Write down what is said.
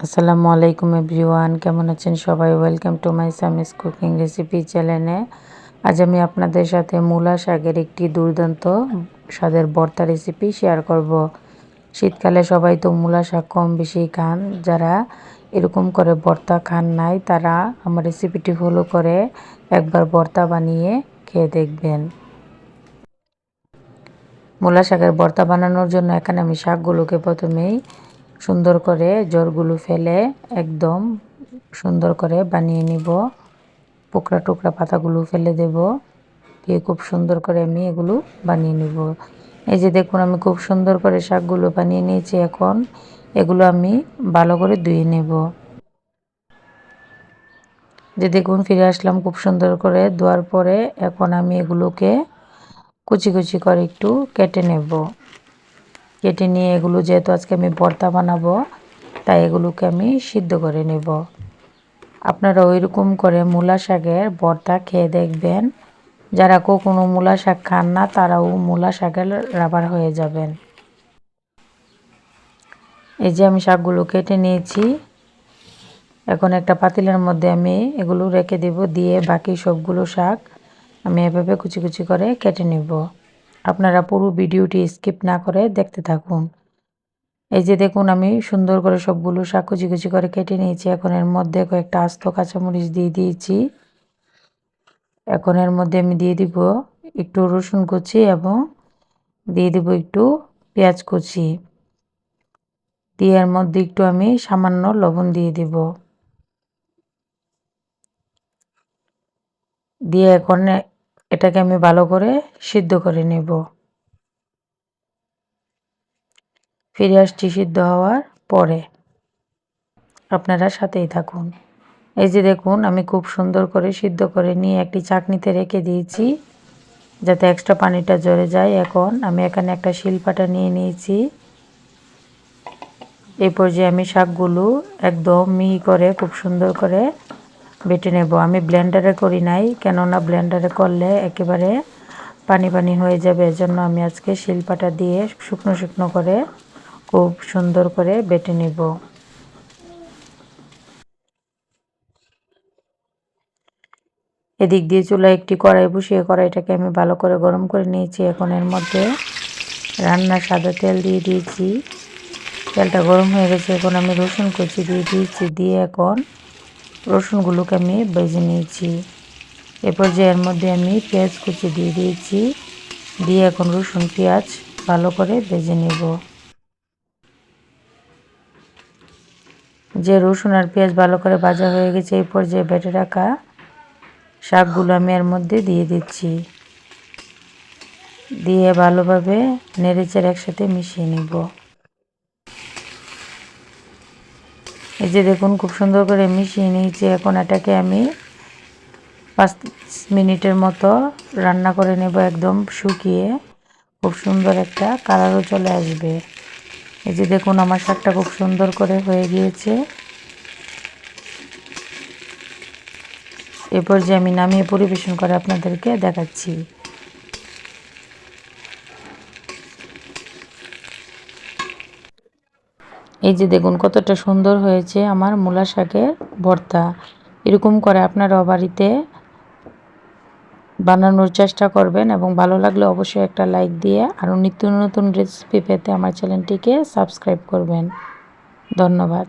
আসসালামু আলাইকুম এভরিওয়ান, কেমন আছেন সবাই? Welcome to my Sami's cooking recipe চ্যানেলে আজ আমি আপনাদের সাথে মূলা শাকের একটি দুর্দান্ত স্বাদের ভর্তা রেসিপি শেয়ার করব। শীতকালে সবাই তো মূলা শাক কম বেশি খান। যারা এরকম করে ভর্তা খান নাই, তারা আমার রেসিপিটি ফলো করে একবার ভর্তা বানিয়ে খেয়ে দেখবেন। মূলা শাকের ভর্তা বানানোর জন্য এখানে আমি শাকগুলোকে প্রথমেই সুন্দর করে জলগুলো ফেলে একদম সুন্দর করে বানিয়ে নিব। টুকরা টুকরা পাতাগুলো ফেলে দেব। দিয়ে খুব সুন্দর করে আমি এগুলো বানিয়ে নিব। এই যে দেখুন, আমি খুব সুন্দর করে শাকগুলো বানিয়ে নিয়েছি এখন। এগুলো আমি ভালো করে ধুয়ে নেব। যে দেখুন, ফিরে আসলাম খুব সুন্দর করে ধোয়ার পরে। এখন আমি এগুলোকে কুচি কুচি করে একটু কেটে নেব। কেটে নিয়ে এগুলো যেহেতু আজকে আমি ভর্তা বানাবো, তাই এগুলোকে আমি সিদ্ধ করে নেব। আপনারা ওই রকম করে মূলা শাকের ভর্তা খেয়ে দেখবেন। যারা কখনো মূলা শাক খান না, তারাও মূলা শাকের রাবার হয়ে যাবেন। এই যে আমি শাকগুলো কেটে নিয়েছি। এখন একটা পাতিলের মধ্যে আমি এগুলো রেখে দেব, দিয়ে বাকি সবগুলো শাক আমি এভাবে কুচি কুচি করে কেটে নেব। আপনারা পুরো ভিডিওটি স্কিপ না করে দেখতে থাকুন। এই যে দেখুন, আমি সুন্দর করে সবগুলো শাক কুচি কুচি করে কেটে নিয়েছি। এখন এর মধ্যে কয়েকটা আস্ত কাঁচামরিচ দিয়ে দিয়েছি। এখন এর মধ্যে আমি দিয়ে দিব একটু রসুন কুচি এবং দিয়ে দিব একটু পেঁয়াজ কুচি। দিয়ে এর মধ্যে একটু আমি সামান্য লবণ দিয়ে দিব। দিয়ে এখন এটাকে আমি ভালো করে সিদ্ধ করে নেব। ফিরে আসছি সিদ্ধ হওয়ার পরে। আপনারা সাথেই থাকুন। এই যে দেখুন, আমি খুব সুন্দর করে সিদ্ধ করে নিয়ে একটি চাকনিতে রেখে দিয়েছি, যাতে এক্সট্রা পানিটা জড়ে যায়। এখন আমি এখানে একটা শিলপাটা নিয়ে নিয়েছি। এই পর্যায়ে আমি শাকগুলো একদম মিহি করে, খুব সুন্দর করে বেটে নেব। আমি ব্লেন্ডারে করি নাই, কেননা ব্লেন্ডারে করলে একেবারে পানি পানি হয়ে যাবে। এজন্য আমি আজকে শিলপাটা দিয়ে শুকনো শুকনো করে খুব সুন্দর করে বেটে নেব। এদিক দিয়ে চুলা একটি কড়াই বসিয়ে কড়াইটাকে আমি ভালো করে গরম করে নিয়েছি। এখন এর মধ্যে রান্নার সাদা তেল দিয়ে দিয়েছি। তেলটা গরম হয়ে গেছে। এখন আমি রসুন কুচি দিয়ে দিয়েছি। দিয়ে এখন রসুনগুলোকে আমি বেজে নিয়েছি। এরপর যে এর মধ্যে আমি পেঁয়াজ কুচি দিয়ে দিয়েছি। দিয়ে এখন রসুন, পেঁয়াজ ভালো করে বেজে নেব। যে রসুন আর পেঁয়াজ ভালো করে ভাজা হয়ে গেছে এই পর্যায়ে বেটে রাখা শাকগুলো আমি এর মধ্যে দিয়ে দিচ্ছি। দিয়ে ভালোভাবে নেড়েচের একসাথে মিশিয়ে নেব। এই যে দেখুন, খুব সুন্দর করে মিশিয়ে নিয়েছি। এখন এটাকে আমি পাঁচ মিনিটের মতো রান্না করে নেব একদম শুকিয়ে। খুব সুন্দর একটা কালারও চলে আসবে। এই যে দেখুন, আমার শাকটা খুব সুন্দর করে হয়ে গিয়েছে। এরপর যে আমি নামিয়ে পরিবেশন করে আপনাদেরকে দেখাচ্ছি। এই যে দেখুন, কতটা সুন্দর হয়েছে আমার মূলা শাকের ভর্তা। এরকম করে আপনারা বাড়িতে বানানোর চেষ্টা করবেন এবং ভালো লাগলে অবশ্যই একটা লাইক দিয়ে আরও নিত্য নতুন রেসিপি পেতে আমার চ্যানেলটিকে সাবস্ক্রাইব করবেন। ধন্যবাদ।